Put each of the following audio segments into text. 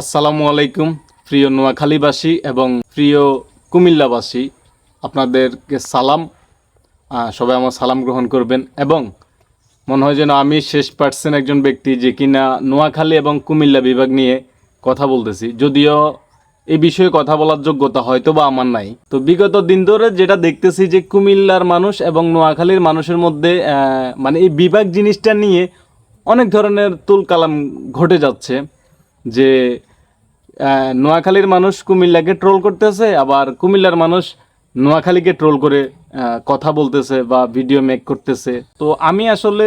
আসসালামু আলাইকুম, প্রিয় নোয়াখালীবাসী এবং প্রিয় কুমিল্লাবাসী। আপনাদেরকে সালাম সবাই আমার সালাম গ্রহণ করবেন এবং মনে হয় যেন আমি শেষ পার্সেন একজন ব্যক্তি যে কিনা নোয়াখালী এবং কুমিল্লা বিভাগ নিয়ে কথা বলতেছি। যদিও এই বিষয়ে কথা বলার যোগ্যতা হয়তো বা আমার নাই। তো বিগত দিন ধরে যেটা দেখতেছি যে কুমিল্লার মানুষ এবং নোয়াখালীর মানুষের মধ্যে মানে এই বিভাগ জিনিসটা নিয়ে অনেক ধরনের তুলকালাম ঘটে যাচ্ছে যে নোয়াখালীর মানুষ কুমিল্লাকে ট্রোল করতেছে, আবার কুমিল্লার মানুষ নোয়াখালীকে ট্রোল করে কথা বলতেছে বা ভিডিও মেক করতেছে। তো আমি আসলে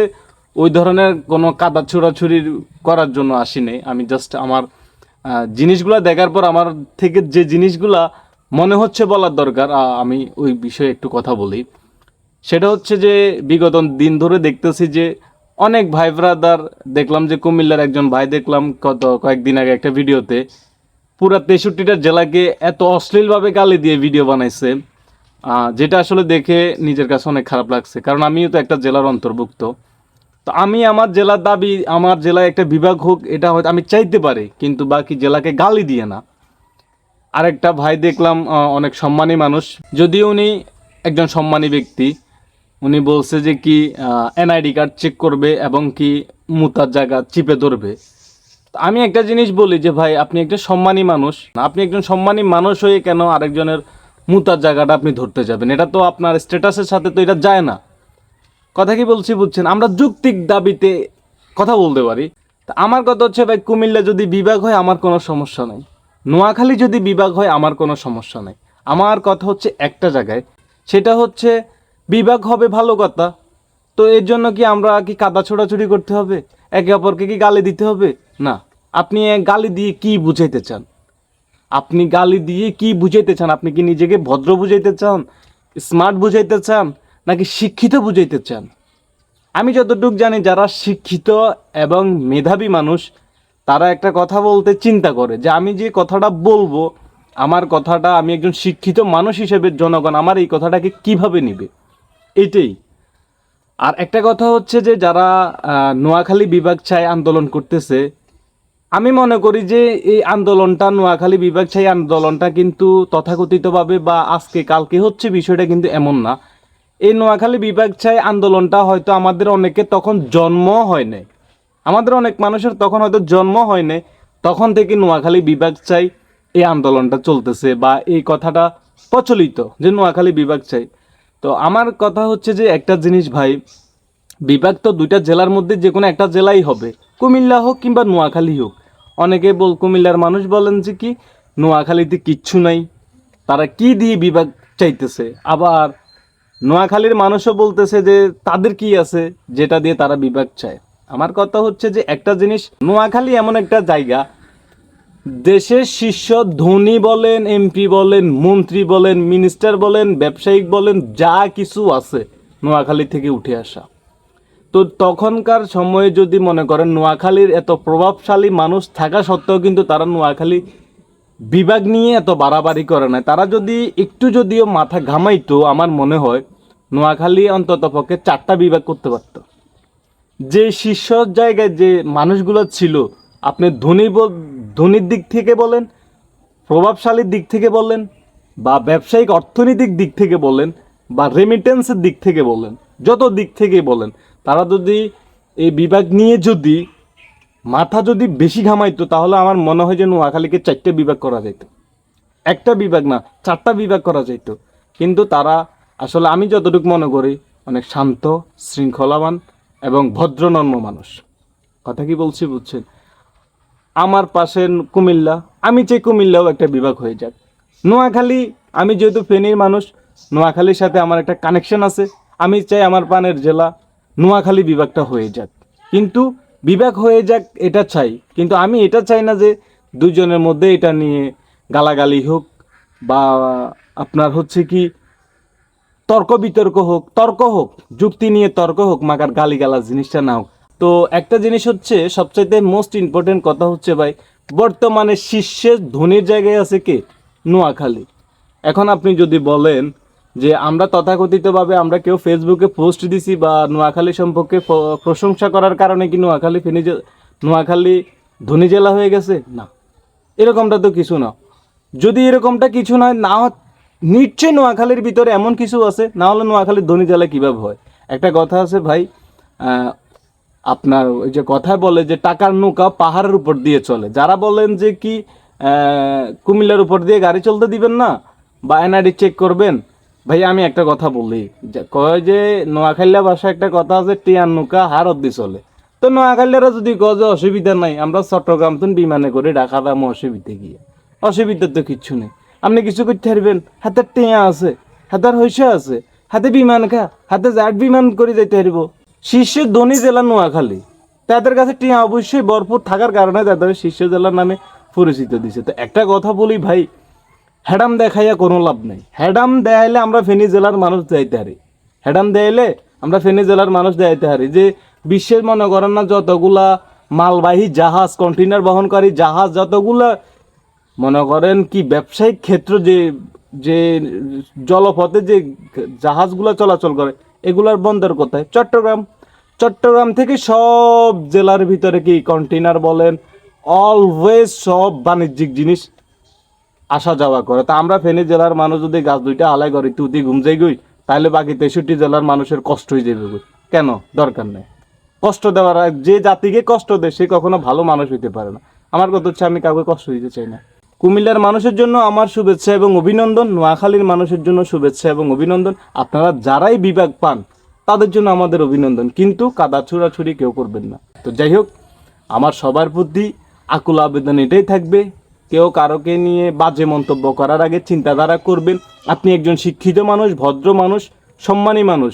ওই ধরনের কোনো কাদা ছোড়াছুরি করার জন্য আসিনি আমি জাস্ট আমার জিনিসগুলা দেখার পর আমার থেকে যে জিনিসগুলা মনে হচ্ছে বলার দরকার আমি ওই বিষয়ে একটু কথা বলি। সেটা হচ্ছে যে বিগত দিন ধরে দেখতেছি যে অনেক ভাই ব্রাদার দেখলাম যে কুমিল্লার একজন ভাই দেখলাম কত কয়েকদিন আগে একটা ভিডিওতে পুরা তেষট্টিটা জেলাকে এত অশ্লীলভাবে গালি দিয়ে ভিডিও বানাইছে যেটা আসলে দেখে নিজের কাছে অনেক খারাপ লাগছে। কারণ আমিও তো একটা জেলার অন্তর্ভুক্ত। তো আমি আমার জেলার দাবি, আমার জেলায় একটা বিভাগ হোক, এটা হয়তো আমি চাইতে পারি, কিন্তু বাকি জেলাকে গালি দিয়ে না। আরেকটা ভাই দেখলাম অনেক সম্মানী মানুষ। যদিও উনি একজন সম্মানী ব্যক্তি, উনি বলছে যে কি এনআইডি কার্ড চেক করবে এবং কি মুতার জায়গা চিপে ধরবে। আমি একটা জিনিস বলি যে ভাই, আপনি একটা সম্মানী মানুষ। আপনি একজন সম্মানী মানুষ হয়ে কেন আরেকজনের মুতার জায়গাটা আপনি ধরতে যাবেন? এটা তো আপনার স্ট্যাটাসের সাথে তো এটা যায় না। কথা কি বলছি বুঝছেন? আমরা যৌক্তিক দাবিতে কথা বলতে পারি। তা আমার কথা হচ্ছে ভাই, কুমিল্লা যদি বিভাগ হয়, আমার কোনো সমস্যা নেই। নোয়াখালী যদি বিভাগ হয়, আমার কোনো সমস্যা নেই। আমার কথা হচ্ছে একটা জায়গায়। সেটা হচ্ছে বিভাগ হবে ভালো কথা তো এর জন্য কি আমরা কি কাদা ছোড়াছুড়ি করতে হবে? একে অপরকে কি গালি দিতে হবে? না। আপনি গালি দিয়ে কি বুঝাইতে চান? আপনি গালি দিয়ে কি বুঝাইতে চান? আপনি কি নিজেকে ভদ্র বুঝাইতে চান? স্মার্ট বুঝাইতে চান? নাকি শিক্ষিত বুঝাইতে চান? আমি যতটুকু জানি যারা শিক্ষিত এবং মেধাবী মানুষ তারা একটা কথা বলতে চিন্তা করে যে আমি যে কথাটা বলব আমার কথাটা আমি একজন শিক্ষিত মানুষ হিসেবে জনগণ আমার এই কথাটাকে কীভাবে নিবে? এটাই। আর একটা কথা হচ্ছে যে যারা নোয়াখালী বিভাগ চাই আন্দোলন করতেছে, আমি মনে করি যে এই আন্দোলনটা, নোয়াখালী বিভাগ চাই আন্দোলনটা কিন্তু তথাকথিতভাবে বা আজকে কালকে হচ্ছে বিষয়টা কিন্তু এমন না। এই নোয়াখালী বিভাগ চাই আন্দোলনটা হয়তো আমাদের অনেকে তখন জন্ম হয় নাই। আমাদের অনেক মানুষের তখন হয়তো জন্ম হয় নাই। তখন থেকে নোয়াখালী বিভাগ চাই এই আন্দোলনটা চলতেছে বা এই কথাটা প্রচলিত যে নোয়াখালী বিভাগ চাই তো আমার কথা হচ্ছে যে একটা জিনিস ভাই, বিভাগ তো দুইটা জেলার মধ্যে যে কোনো একটা জেলাই হবে। কুমিল্লা হোক কিংবা নোয়াখালী হোক। অনেকে বল কুমিল্লার মানুষ বলেন যে কি, নোয়াখালীতে কিচ্ছু নাই। তারা কি দিয়ে বিভাগ চাইতেছে? আবার নোয়াখালীর মানুষও বলতেছে যে তাদের কি আছে যেটা দিয়ে তারা বিভাগ চায়। আমার কথা হচ্ছে যে একটা জিনিস, নোয়াখালী এমন একটা জায়গা দেশের শীর্ষ ধনী বলেন, এমপি বলেন, মন্ত্রী বলেন, মিনিস্টার বলেন, ব্যবসায়িক বলেন, যা কিছু আছে নোয়াখালী থেকে উঠে আসা। তো তখনকার সময়ে যদি মনে করেন, নোয়াখালীর এত প্রভাবশালী মানুষ থাকা সত্ত্বেও কিন্তু তারা নোয়াখালী বিভাগ নিয়ে এত বাড়াবাড়ি করে না তারা যদি একটু যদিও মাথা ঘামাইতো, আমার মনে হয় নোয়াখালী অন্তত পক্ষে চারটা বিভাগ করতে পারত। যে শীর্ষ জায়গায় যে মানুষগুলো ছিল, আপনি ধনী ধনীর দিক থেকে বলেন, প্রভাবশালীর দিক থেকে বলেন, বা ব্যবসায়িক অর্থনৈতিক দিক থেকে বলেন, বা রেমিটেন্সের দিক থেকে বলেন, যত দিক থেকে বলেন, তারা যদি এই বিভাগ নিয়ে যদি মাথা যদি বেশি ঘামাইতো, তাহলে আমার মনে হয় যে নোয়াখালীকে চারটে বিভাগ করা যেত একটা বিভাগ না, চারটা বিভাগ করা যেত কিন্তু তারা আসলে আমি যতটুকু মনে করি, অনেক শান্ত, শৃঙ্খলাবান এবং ভদ্রনম্র মানুষ। কথা কি বলছি বুঝছেন? আমার পাশে কুমিল্লা, আমি চাই কুমিল্লাও একটা বিভাগ হয়ে যাক। নোয়াখালী, আমি যেহেতু ফেনীর মানুষ, নোয়াখালীর সাথে আমার একটা কানেকশন আছে। আমি চাই আমার পানের জেলা নোয়াখালী বিভাগটা হয়ে যাক। কিন্তু বিভাগ হয়ে যাক এটা চাই, কিন্তু আমি এটা চাই না যে দুজনের মধ্যে এটা নিয়ে গালাগালি হোক বা আপনার হচ্ছে কি তর্ক বিতর্ক হোক, তর্ক হোক, যুক্তি নিয়ে তর্ক হোক, মাগার গালিগালা জিনিসটা না হোক। তো একটা জিনিস হচ্ছে, সবচাইতে মোস্ট ইম্পর্টেন্ট কথা হচ্ছে ভাই, বর্তমানে শীর্ষের ধনির জায়গায় আছে কে? নোয়াখালী। এখন আপনি যদি বলেন যে আমরা তথাকথিতভাবে আমরা কেউ ফেসবুকে পোস্ট দিছি বা নোয়াখালী সম্পর্কে প্রশংসা করার কারণে কি নোয়াখালী ফেনী নোয়াখালী ধনী জেলা হয়ে গেছে? না। এরকমটা তো কিছু না। যদি এরকমটা কিছু নয়, না নিশ্চয়ই নোয়াখালীর ভিতরে এমন কিছু আছে, না হলে নোয়াখালীর ধনী জেলা কীভাবে হয়? একটা কথা আছে ভাই আপনার ওই যে কথায় বলে যে টাকার নৌকা পাহাড়ের উপর দিয়ে চলে। যারা বলেন যে কি কুমিল্লার উপর দিয়ে গাড়ি চলতে দিবেন না, বা এনআইডি চেক করবেন, ভাই আমি একটা কথা বলি কয় যে নোয়াখালীয়া ভাষা একটা কথা আছে, টিয়ার নৌকা হারত দিয়ে চলে। তো নোয়াখালীরা যদি কয় যে অসুবিধা নাই, আমরা চট্টগ্রাম তুন বিমানে করে ঢাকা দাম অসুবিধা গিয়ে অসুবিধা তো কিচ্ছু নেই। আপনি কিছু করতে পারবেন, হাতে টিয়া আছে হাতের হইসা আছে, হাতে বিমান খা, হাতে জাট বিমান করে যেতে পারব। শীর্ষের ধনী জেলা নোয়াখালী। তাদের কাছে টিয়া অবশ্যই ভরপুর থাকার কারণে তাদের শীর্ষ জেলার নামে পরিচিত দিছে। তো একটা কথা বলি ভাই হ্যাডাম দেখাইয়া কোনো লাভ নেই। হ্যাডাম দেখাইলে আমরা ফেনী জেলার মানুষ যাইতে হারি। হ্যাডাম দেখাইলে আমরা ফেনী জেলার মানুষ যাইতে হারি। যে বিশ্বের মনে করেন না যতগুলা মালবাহী জাহাজ কন্টেনার বহনকারী জাহাজ, যতগুলা মনে করেন কি ব্যবসায়িক ক্ষেত্র যে যে জলপথে যে জাহাজগুলো চলাচল করে এগুলার বন্দর কোথায় চট্টগ্রাম। চট্টগ্রাম থেকে সব জেলার ভিতরে কি কন্টেনার বলেন অলওয়েজ সব বাণিজ্যিক জিনিস আসা যাওয়া করে। তা আমরা ফেনী জেলার মানুষ যদি গাছ দুইটা আলাই করি, তুতি ঘুম যাই গই তাহলে বাকি তেষট্টি জেলার মানুষের কষ্ট হয়ে যাবে কেন? দরকার নেই। কষ্ট দেওয়ার, যে জাতিকে কষ্ট দেয়, সে কখনো ভালো মানুষ হইতে পারে না। আমার কথা হচ্ছে আমি কাউকে কষ্ট দিতে চাই না। কুমিল্লার মানুষের জন্য আমার শুভেচ্ছা এবং অভিনন্দন, নোয়াখালীর মানুষের জন্য শুভেচ্ছা এবং অভিনন্দন। আপনারা যারাই বিভাগ পান, তাদের জন্য আমাদের অভিনন্দন। কিন্তু কাদা ছুড়াছুড়ি কেউ করবেন না। তো যাই হোক, আমার সবার প্রতি আকুল আবেদন এটাই থাকবে। কেউ কারোকে নিয়ে বাজে মন্তব্য করার আগে চিন্তাধারা করবেন। আপনি একজন শিক্ষিত মানুষ, ভদ্র মানুষ, সম্মানী মানুষ।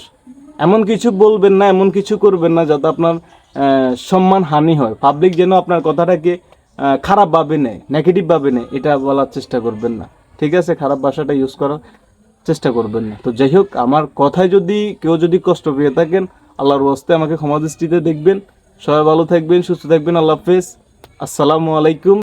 এমন কিছু বলবেন না, এমন কিছু করবেন না যাতে আপনার সম্মান হানি হয়। পাবলিক যেন আপনার কথাটাকে আহ, খারাপ ভাবে নেয় নেগেটিভ ভাবে নেয় এটা বলার চেষ্টা করবেন না। ঠিক আছে খারাপ ভাষাটা ইউজ করার চেষ্টা করবেন না। তো যাই হোক আমার কথায় যদি কেউ যদি কষ্ট পেয়ে থাকেন আল্লাহর বস্তে আমাকে ক্ষমা দৃষ্টিতে দেখবেন। সবাই ভালো থাকবেন সুস্থ থাকবেন আল্লাহ হাফেজ। আসসালামু আলাইকুম।